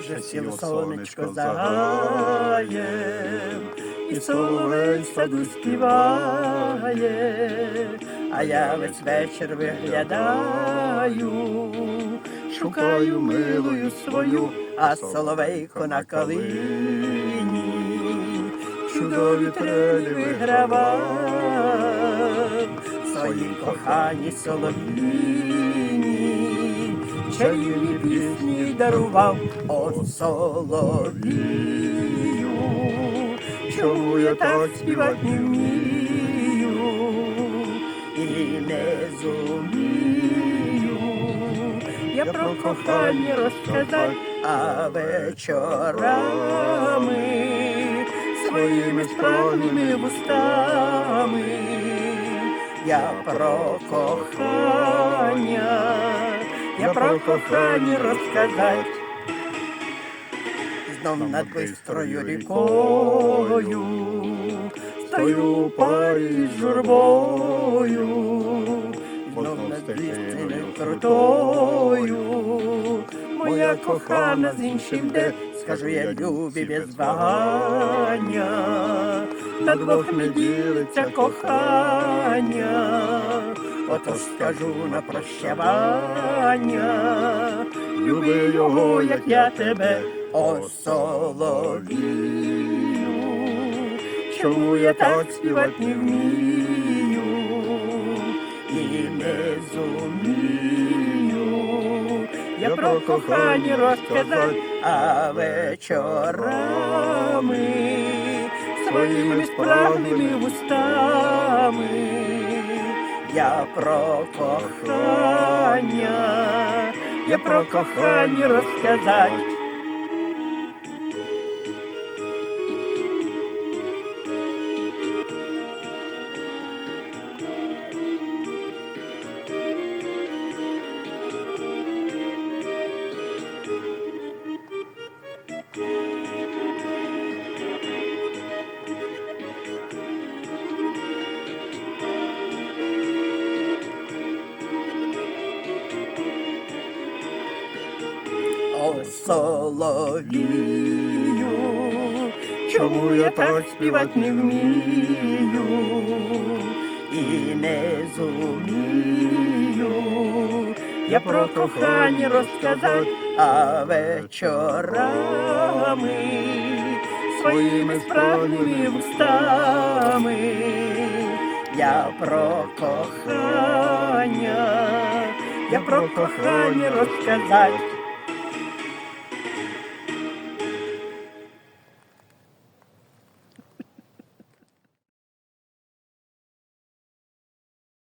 Вже сіло сонечко загає, і соловей саду співає, а я весь вечір виглядаю, шукаю милою свою, а соловейко на калині, чудові трелі вигравав, своїй коханій солов'їні, чарівні пісні дарував о соловію, чому я так співати не вмію і не зумію, я про кохання розказати, а вечорами своїми справними вустами я про кохання, я про кохання розказать. Знов над бистрою рікою стою парі з журбою, знов над бистрою крутою, моя кохана з іншим де, скажу я любі без вагання, на двох не ділиться кохання, отож скажу на прощавання, люби його, як я тебе, о соловію, чому я так співати не вмію? І не зумію, я про кохання розказати, а вечорами своїми справними вустами я про кохання, я про кохання розказать. Соловію, чому я так співати не вмію? і не зумію, я про кохання розказати, а вечорами своїми справними вустами я про кохання, я про кохання розказать.